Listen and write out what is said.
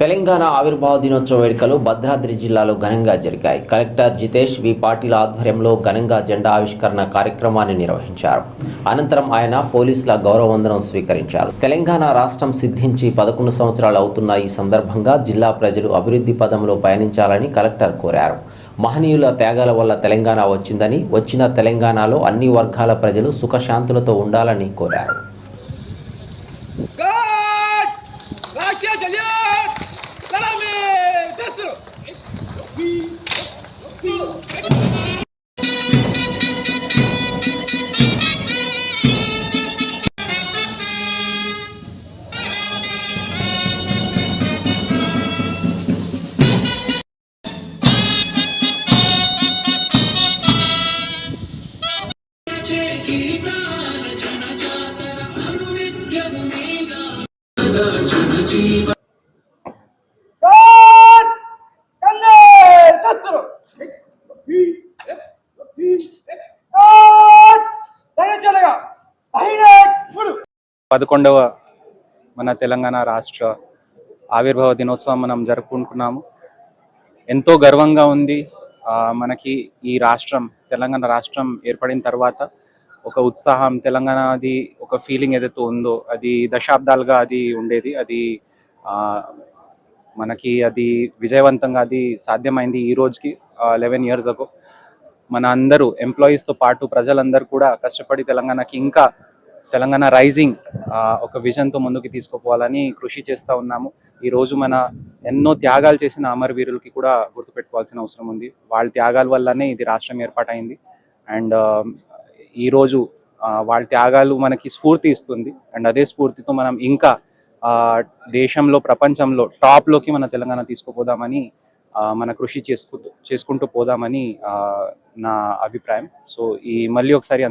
తెలంగాణ ఆవిర్భావ దినోత్సవ వేడుకలు భద్రాద్రి జిల్లాలో ఘనంగా జరిగాయి. కలెక్టర్ జితేష్ వి. పాటిల్ ఆధ్వర్యంలో ఘనంగా జెండా ఆవిష్కరణ కార్యక్రమాన్ని నిర్వహించారు. అనంతరం ఆయన పోలీసుల గౌరవవందనం స్వీకరించారు. తెలంగాణ రాష్ట్రం సిద్ధించి పదకొండు సంవత్సరాలు అవుతున్న ఈ సందర్భంగా జిల్లా ప్రజలు అభివృద్ధి పదంలో పయనించాలని కలెక్టర్ కోరారు. మహనీయుల త్యాగాల వల్ల తెలంగాణ వచ్చిందని వచ్చిన తెలంగాణలో అన్ని వర్గాల ప్రజలు సుఖశాంతులతో ఉండాలని కోరారు. పదకొండవ మన తెలంగాణ రాష్ట్ర ఆవిర్భావ దినోత్సవం మనం జరుపుకుంటున్నాము. ఎంతో గర్వంగా ఉంది. మనకి ఈ రాష్ట్రం తెలంగాణ రాష్ట్రం ఏర్పడిన తర్వాత ఒక ఉత్సాహం తెలంగాణ అది ఒక ఫీలింగ్ ఏదైతే ఉందో అది దశాబ్దాలుగా అది ఉండేది అది మనకి అది విజయవంతంగా అది సాధ్యమైంది ఈ రోజుకి లెవెన్ ఇయర్స్ అగో మన అందరూ ఎంప్లాయీస్తో పాటు ప్రజలందరూ కూడా కష్టపడి తెలంగాణకి ఇంకా తెలంగాణ రైజింగ్ ఒక విజన్తో ముందుకు తీసుకుపోవాలని కృషి చేస్తూ ఉన్నాము. ఈరోజు మన ఎన్నో త్యాగాలు చేసిన అమరవీరులకి కూడా గుర్తుపెట్టుకోవాల్సిన అవసరం ఉంది. వాళ్ళ త్యాగాల వల్లనే ఇది రాష్ట్రం ఏర్పాటైంది. అండ్ ఈరోజు వాళ్ళ త్యాగాలు మనకి స్ఫూర్తి ఇస్తుంది. అండ్ అదే స్ఫూర్తితో మనం ఇంకా ఆ, దేశంలో ప్రపంచంలో టాప్లోకి మన తెలంగాణ తీసుకుపోదామని ఆ, మన కృషి చేసుకుంటూ చేసుకుంటూ పోదామని ఆ, నా అభిప్రాయం. సో ఈ మళ్ళీ ఒకసారి